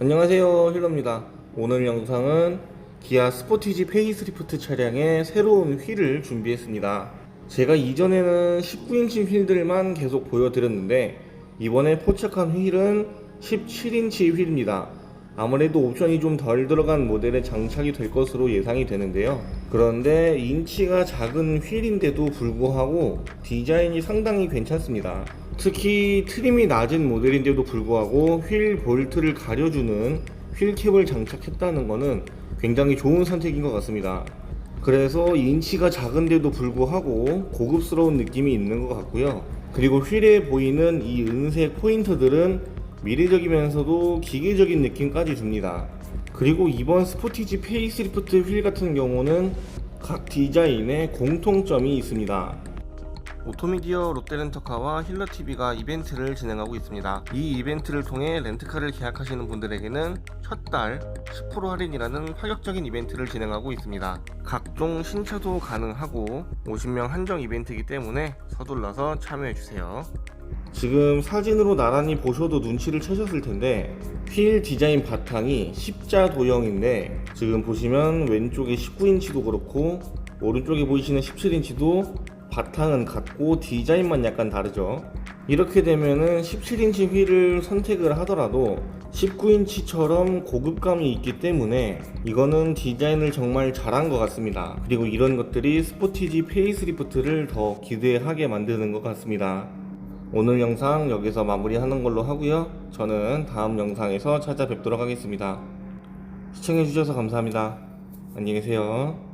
안녕하세요 힐러입니다. 오늘 영상은 기아 스포티지 페이스리프트 차량의 새로운 휠을 준비했습니다. 제가 이전에는 19인치 휠들만 계속 보여드렸는데 이번에 포착한 휠은 17인치 휠입니다. 아무래도 옵션이 좀 덜 들어간 모델에 장착이 될 것으로 예상이 되는데요. 그런데 인치가 작은 휠인데도 불구하고 디자인이 상당히 괜찮습니다 특히 트림이 낮은 모델인데도 불구하고 휠 볼트를 가려주는 휠캡을 장착했다는 것은 굉장히 좋은 선택인 것 같습니다. 그래서 인치가 작은데도 불구하고 고급스러운 느낌이 있는 것 같고요. 그리고 휠에 보이는 이 은색 포인터들은 미래적이면서도 기계적인 느낌까지 줍니다. 그리고 이번 스포티지 페이스리프트 휠 같은 경우는 각 디자인에 공통점이 있습니다. 오토미디어 롯데렌터카와 힐러TV가 이벤트를 진행하고 있습니다. 이 이벤트를 통해 렌트카를 계약하시는 분들에게는 첫 달 10% 할인이라는 파격적인 이벤트를 진행하고 있습니다. 각종 신차도 가능하고 50명 한정 이벤트이기 때문에 서둘러서 참여해주세요. 지금 사진으로 나란히 보셔도 눈치를 채셨을 텐데 휠 디자인 바탕이 십자 도형인데 지금 보시면 왼쪽에 19인치도 그렇고 오른쪽에 보이시는 17인치도 바탕은 같고 디자인만 약간 다르죠. 이렇게 되면은 17인치 휠을 선택을 하더라도 19인치처럼 고급감이 있기 때문에 이거는 디자인을 정말 잘한 것 같습니다. 그리고 이런 것들이 스포티지 페이스리프트를 더 기대하게 만드는 것 같습니다. 오늘 영상 여기서 마무리하는 걸로 하고요. 저는 다음 영상에서 찾아뵙도록 하겠습니다. 시청해주셔서 감사합니다. 안녕히 계세요